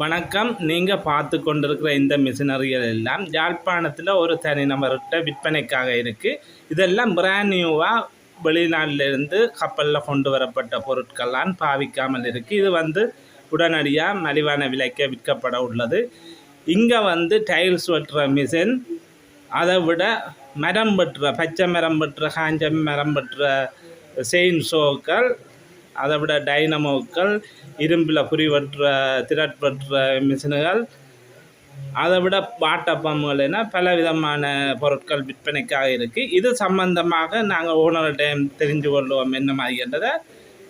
வணக்கம். நீங்கள் பார்த்து கொண்டிருக்கிற இந்த மிஷினரிகள் எல்லாம் யாழ்ப்பாணத்தில் ஒரு தனிநபர்கிட்ட விற்பனைக்காக இருக்குது இதெல்லாம் பிராண்ட் நியூவாக வெளிநாட்டிலிருந்து கப்பலில் கொண்டு வரப்பட்ட பொருட்கள்லாம் பாவிக்காமல் இருக்குது இது வந்து உடனடியாக மலிவான விலைக்கு விற்கப்பட உள்ளது. இங்கே வந்து டைல்ஸ் வெட்டுற மிஷின் அதை விட மரம் வெட்டுற பச்சை மரம் வெட்டுற காஞ்ச மரம் வெட்டுற செயின் ஷோக்கள் அதை விட டைனமோக்கள் இரும்பில் புரிவற்ற திரட்பற்ற திரட் மிஷினுகள் அதை விட வாட்டர் என பல விதமான பொருட்கள் விற்பனைக்காக இருக்குது இது சம்பந்தமாக நாங்கள் ஓனர்கிட்ட தெரிஞ்சு கொள்வோம் என்ன மாதிரின்றதை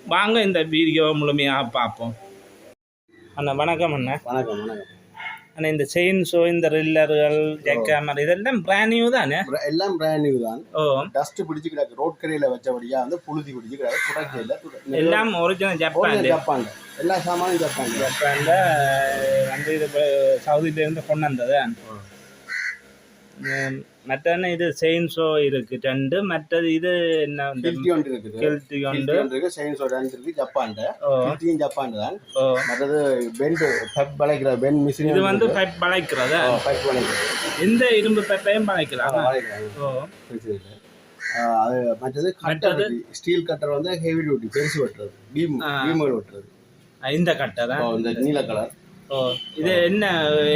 வாங்க இந்த வீடியோவை முழுமையாக பார்ப்போம். அண்ணா வணக்கம் அண்ணா. வணக்கம் வணக்கம். அண்ணா இந்த செயின் ஷோ இந்த ரில்லர்கள் ஜெக்காமர் இதெல்லாம் பிராண்ட் நியூ தானே? எல்லாம் பிராண்ட் நியூ தான். ஓ. டஸ்ட் பிடிச்சு கிடக்கு ரோட் கரையில வச்சபடியா வந்து புழுதி பிடிச்சு கிடக்கு துடைக்கையில் எல்லாம் ஒரிஜினல் ஜப்பான் ஜப்பான் எல்லா சாமானும் ஜப்பான் ஜப்பானில் வந்து இது சவுதியிலேருந்து கொண்டு வந்தது. மற்ற இது செயின் ஷோ இருக்கு ரெண்டு. மற்றது இது என்ன கில்ட்டி ஒன்று இருக்குது. ஒன்று. இருக்கு சயின்ஸ் ரெண்டு இருக்கு ஜப்பான் ஓ. கில்ட்டியும் ஜப்பான் தான். மற்றது பெண்ட் பெப் வளைக்கிற பெண்ட் மிஷின் இது வந்து பைப் பழைக்கிறதா பைப் வளைக்கிறது. இந்த இரும்பு பைப்பையும் வளைக்கிறாங்க ஓ. அது மற்றது கட்டர் ஸ்டீல் கட்டர் வந்து ஹெவி டியூட்டி பெருசு வெட்டுறது. பீம். பீம்கள் வெட்டுறது. இந்த கட்டை இப்போ இந்த நீல கலர். ஓ இது என்ன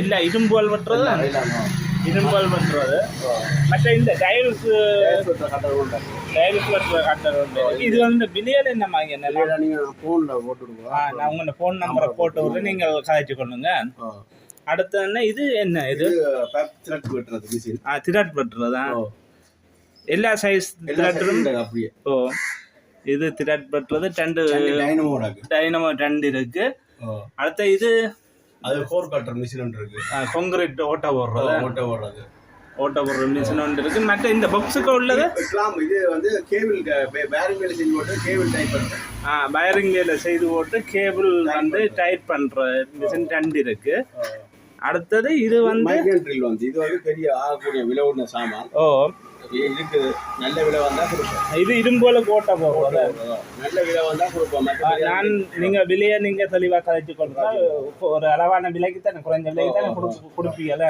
எல்லா இரும்புகள் வெட்டுறது? இரும்புகள் வெட்டுறது மற்ற இந்த டைல்ஸ் டைல்ஸ் வெட்டுற கட்டர் உண்டு. இது வந்து விலையில என்ன மாதிரி என்ன இல்லைடா, நீங்க ஃபோனில் போட்டுடுங்க. ஆ, நான் உங்களோட ஃபோன் நம்பரை போட்டு விட்றேன். நீங்கள் கதைச்சு கொள்ளுங்க. அடுத்து என்ன? இது என்ன இது? த்ரெட் வெட்டுறது மிஷின் ஆ திரட் பட்டுறதா எல்லா சைஸ் திரட்டும் அப்படியே. ஓ. இது திரட் பட்டுறது ரெண்டு டைனமோட டைனமோ ரெண்டு இருக்கு. அடுத்து இது அது ஃபோர் கட்டர் மிஷின் ஒன்று இருக்கு. கொங்கிரீட் ஓட்ட போடுறது ஓட்ட ஓடுறது. ஓட்ட போடுற மிஷின் ஒன்று இருக்கு. மற்ற இந்த பாக்ஸுக்கு உள்ளது? கிளாம் இது வந்து கேபிள் பேரிங் வேலை செஞ்சு போட்டு கேபிள் டைப் பண்ணுறேன் ஆ வயரிங் வேலை செய்து போட்டு கேபிள் வந்து டைட் பண்ற மிஷின் ரெண்டு இருக்கு. அடுத்தது இது வந்து மைக்ரேன் ட்ரில் வந்து இது வந்து பெரிய ஆகக்கூடிய விலை உள்ள சாமான். ஓ. இது இருக்குது நல்ல விலை வந்தா கொடுப்போம். இது இரும்போல ஓட்ட போடுறது நல்ல விலை வந்தா கொடுப்போம். நான் நீங்க விலையை நீங்க தெளிவா கதைச்சு கொடுத்தா ஒரு அளவான விலைக்கு தானே குறைஞ்ச விலைக்கு தானே கொடுப்பு- கொடுப்பீங்கல்ல?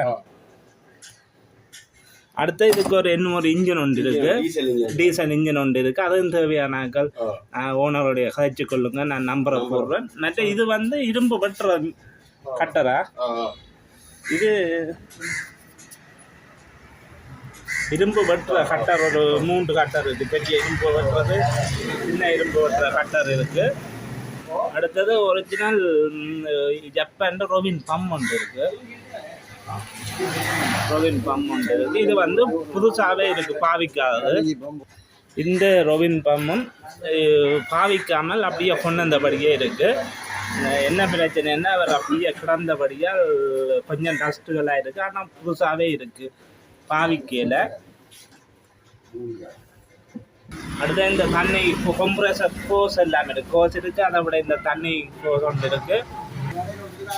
அடுத்து இதுக்கு ஒரு இன்னும் ஒரு இன்ஜின் ஒன்று இருக்கு. Diesel engine. ஒன்று இருக்கு. அதுவும் தேவையான ஓனருடைய கதைச்சு கொள்ளுங்க. நான் நம்பரை போடுறேன். மற்ற இது வந்து இரும்பு வெட்டுற கட்டரா இது இரும்பு வெட்டுற கட்டர் ஒரு மூன்று கட்டர் இருக்குது பெரிய இரும்பு வெட்டுறது சின்ன இரும்பு வெட்டுற கட்டர் இருக்கு. அடுத்தது ஒரிஜினல் ஜப்பான் ரொவின் பம் ஒன்று இருக்கு. ரொபின் பம் ஒன்று இருக்கு. இது வந்து புதுசாகவே இருக்கு பாவிக்காதது இந்த ரொவின் பம்மும் பாவிக்காமல் அப்படியே கொண்டு வந்தபடியே இருக்கு. என்ன பிரச்சனைன்னா அவர் அப்படியே கிடந்தபடியால் கொஞ்சம் டஸ்ட்டுகளாக இருக்குது ஆனால் புதுசாகவே இருக்குது பாவிக்கையில். அடுத்து இந்த தண்ணி இப்போ கொம்ப்ரஸர் கோஸ் எல்லாம் இருக்கு. கோஸ் இருக்கு. அதை விட இந்த தண்ணி கோஸ் ஒன்று இருக்கு.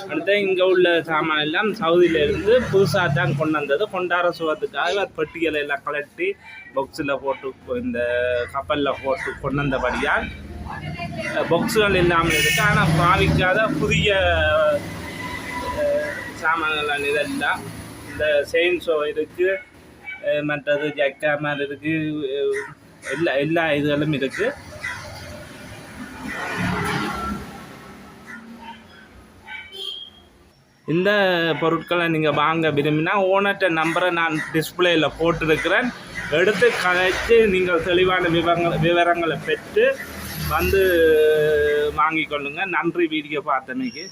அடுத்து இங்கே உள்ள சாமான் எல்லாம் சவுதியில இருந்து புதுசாக தான் கொண்டு வந்தது. கொண்டாட சுகத்துக்காக பெட்டிகளை எல்லாம் கலட்டி பொக்ஸில் போட்டு இந்த கப்பலில் போட்டு கொண்டு வந்தபடியால் பொக்ஸுகள் இல்லாமல் இருக்கு. ஆனால் பாவிக்காத புதிய சாமான்கள் இதெல்லாம் இந்த செயின் ஷோ மற்றது ஜக்காமர் இருக்குது எல்லா எல்லா இதுகளும் இருக்குது இந்த பொருட்களை நீங்கள் வாங்க விரும்பினா ஓனர்கிட்ட நம்பரை நான் டிஸ்பிளேயில் போட்டிருக்கிறேன். எடுத்து கதைச்சு நீங்கள் தெளிவான விவரங்கள் விவரங்களை பெற்று வந்து வாங்கிக்கொள்ளுங்கள் நன்றி வீடியோ பார்த்தமைக்கு.